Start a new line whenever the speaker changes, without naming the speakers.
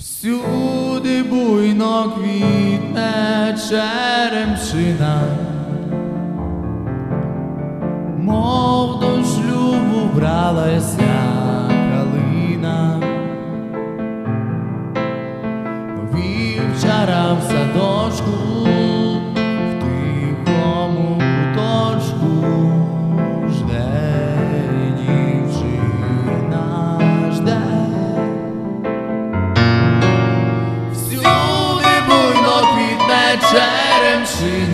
Всюди буйно квітне черемшина, мов до шлюбу бралася калина. Вівчара в садочку